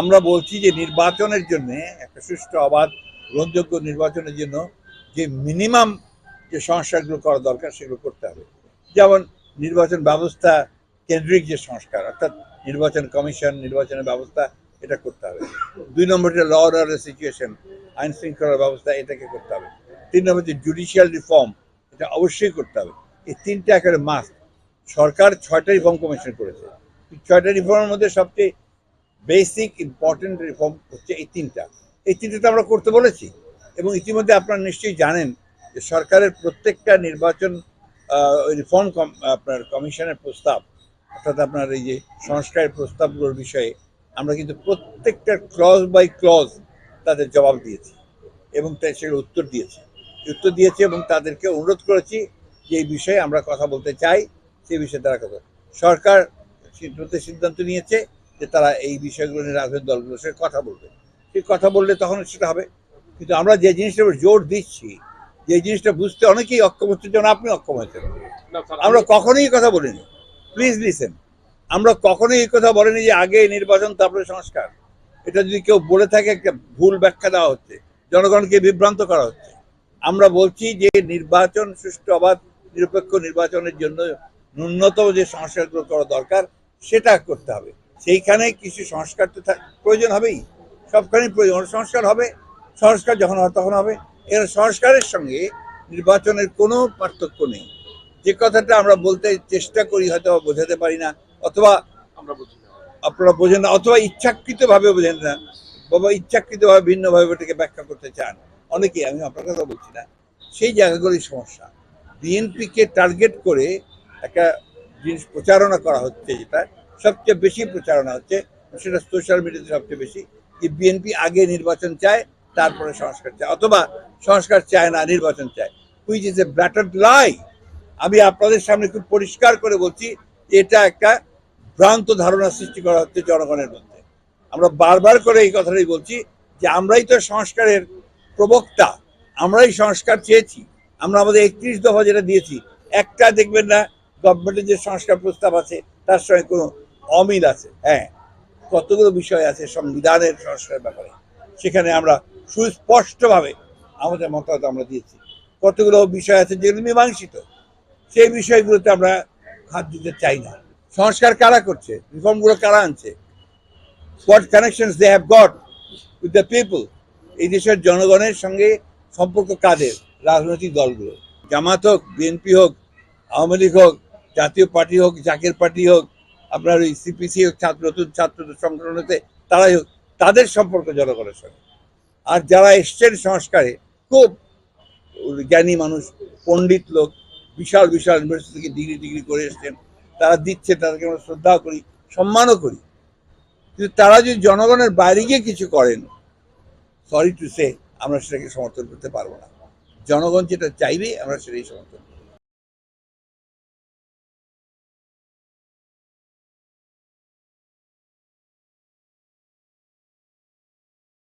আমরা বলছি যে নির্বাচনের জন্য, একটা সুষ্ঠু অবাধ, গ্রহণযোগ্য নির্বাচনের জন্য যে মিনিমাম যে সংস্কারগুলো করা দরকার সেগুলো করতে হবে। যেমন নির্বাচন ব্যবস্থা কেন্দ্রিক যে সংস্কার, অর্থাৎ নির্বাচন কমিশন, নির্বাচনের ব্যবস্থা, এটা করতে হবে। দুই নম্বরটা ল অর্ডার সিচুয়েশন আইন শৃঙ্খলার ব্যবস্থা, এটাকে করতে হবে। তিন নম্বর যে জুডিশিয়াল রিফর্ম এটা অবশ্যই করতে হবে। এই তিনটা একেবারে মাস্ট সরকার ছয়টা রিফর্ম কমিশন করেছে। ছয়টা রিফর্মের মধ্যে সবচেয়ে বেসিক ইম্পর্টেন্ট রিফর্ম হচ্ছে এই তিনটা। এই তিনটা তো আমরা করতে বলেছি। এবং ইতিমধ্যে আপনারা নিশ্চয়ই জানেন যে সরকারের প্রত্যেকটা নির্বাচন রিফর্ম আপনার কমিশনের প্রস্তাব, অর্থাৎ আপনার এই যে সংস্কারের প্রস্তাবগুলোর বিষয়ে আমরা কিন্তু প্রত্যেকটা ক্লজ বাই ক্লজ তাদের জবাব দিয়েছি এবং তাই সেগুলো উত্তর দিয়েছি। উত্তর দিয়েছি এবং তাদেরকে অনুরোধ করেছি যে এই বিষয়ে আমরা কথা বলতে চাই সেই বিষয়ে তারা কথা সরকার সিদ্ধান্ত নিয়েছে যে তারা এই বিষয়গুলো নিয়ে রাজনৈতিক দলগুলোর সঙ্গে কথা বলবে। সেই কথা বললে তখন সেটা হবে। কিন্তু আমরা যে জিনিসটার উপর জোর দিচ্ছি যে জিনিসটা বুঝতে অনেকেই অক্ষম হচ্ছে যেমন আপনি অক্ষম হয়েছেন। আমরা কখনোই এই কথা বলিনি। প্লিজ লিসেন আমরা কখনোই এই কথা বলিনি যে আগে নির্বাচন তারপরে সংস্কার। এটা যদি কেউ বলে থাকে একটা ভুল ব্যাখ্যা দেওয়া হচ্ছে জনগণকে বিভ্রান্ত করা হচ্ছে। আমরা বলছি যে নির্বাচন সুষ্ঠু অবাধ নিরপেক্ষ নির্বাচনের জন্য ন্যূনতম যে সংস্কারগুলো করা দরকার সেটা করতে হবে। সেইখানে কিছু সংস্কার তো প্রয়োজন হবেই। সবখানেই প্রয়োজন। সংস্কার হবে। সংস্কার যখন হবে তখন হবে। এর সংস্কারের সঙ্গে নির্বাচনের কোনো পার্থক্য নেই। যে কথাটা আমরা বলতে চেষ্টা করি হয়তো বোঝাতে পারি না অথবা আমরা আপনারা বোঝেন না অথবা ইচ্ছাকৃতভাবে বোঝেন না। বাবা ইচ্ছাকৃতভাবে ভিন্নভাবে ওটাকে ব্যাখ্যা করতে চান। অনেকেই আমি আপনার কথা বলছি না। সেই জায়গাগুলোই সমস্যা। বিএনপিকে টার্গেট করে একটা জিনিস প্রচারণা করা হচ্ছে যেটা সবচেয়ে বেশি প্রচারণা হচ্ছে, সেটা সোশ্যাল মিডিয়াতে সবচেয়ে বেশি, যে বিএনপি আগে নির্বাচন চায়, তারপরে সংস্কার চায়, অথবা সংস্কার চায় না, নির্বাচন চায় which is a blatant lie আমি আপনাদের সামনে খুব পরিষ্কার করে বলছি, এটা একটা ভ্রান্ত ধারণা সৃষ্টি করা হচ্ছে জনগণের মধ্যে। আমরা বারবার করে এই কথাটাই বলছি, যে আমরাই তো সংস্কারের প্রবক্তা, আমরাই সংস্কার চেয়েছি, আমরা আমাদের একত্রিশ দফা যেটা দিয়েছি, একটা দেখবেন না গভর্নমেন্টের যে সংস্কার প্রস্তাব আছে, তার সঙ্গে কোনো অমিল আছে হ্যাঁ কতগুলো বিষয় আছে সংবিধানের সংস্কারের ব্যাপারে, সেখানে আমরা সুস্পষ্টভাবে আমাদের মতামত আমরা দিয়েছি। কতগুলো বিষয় আছে যেগুলো মীমাংসিত, সেই বিষয়গুলোতে আমরা হাত দিতে চাই না। সংস্কার কারা করছে? রিফর্মগুলো কারা আনছে? What connection they have got with the people এই দেশের জনগণের সঙ্গে সম্পর্ক কাদের? রাজনৈতিক দলগুলো জামাত হোক, বিএনপি হোক, আওয়ামী লীগ হোক, জাতীয় পার্টি হোক, জাকের পার্টি হোক আপনার ওই সিপিসি হোক, ছাত্র, নতুন ছাত্র সংগঠনতে তারাই হোক, তাদের সম্পর্ক জনগণের সঙ্গে। আর যারা এসছেন সংস্কারে, খুব জ্ঞানী মানুষ, পণ্ডিত লোক, বিশাল বিশাল ইউনিভার্সিটি থেকে ডিগ্রি ডিগ্রি করে এসছেন। তারা দিচ্ছে, তাদেরকে আমরা শ্রদ্ধাও করি, সম্মানও করি। কিন্তু তারা যদি জনগণের বাইরে গিয়ে কিছু করেন সরি টু সে আমরা সেটাকে সমর্থন করতে পারব না। জনগণ যেটা চাইবে, আমরা সেটাই সমর্থন করব।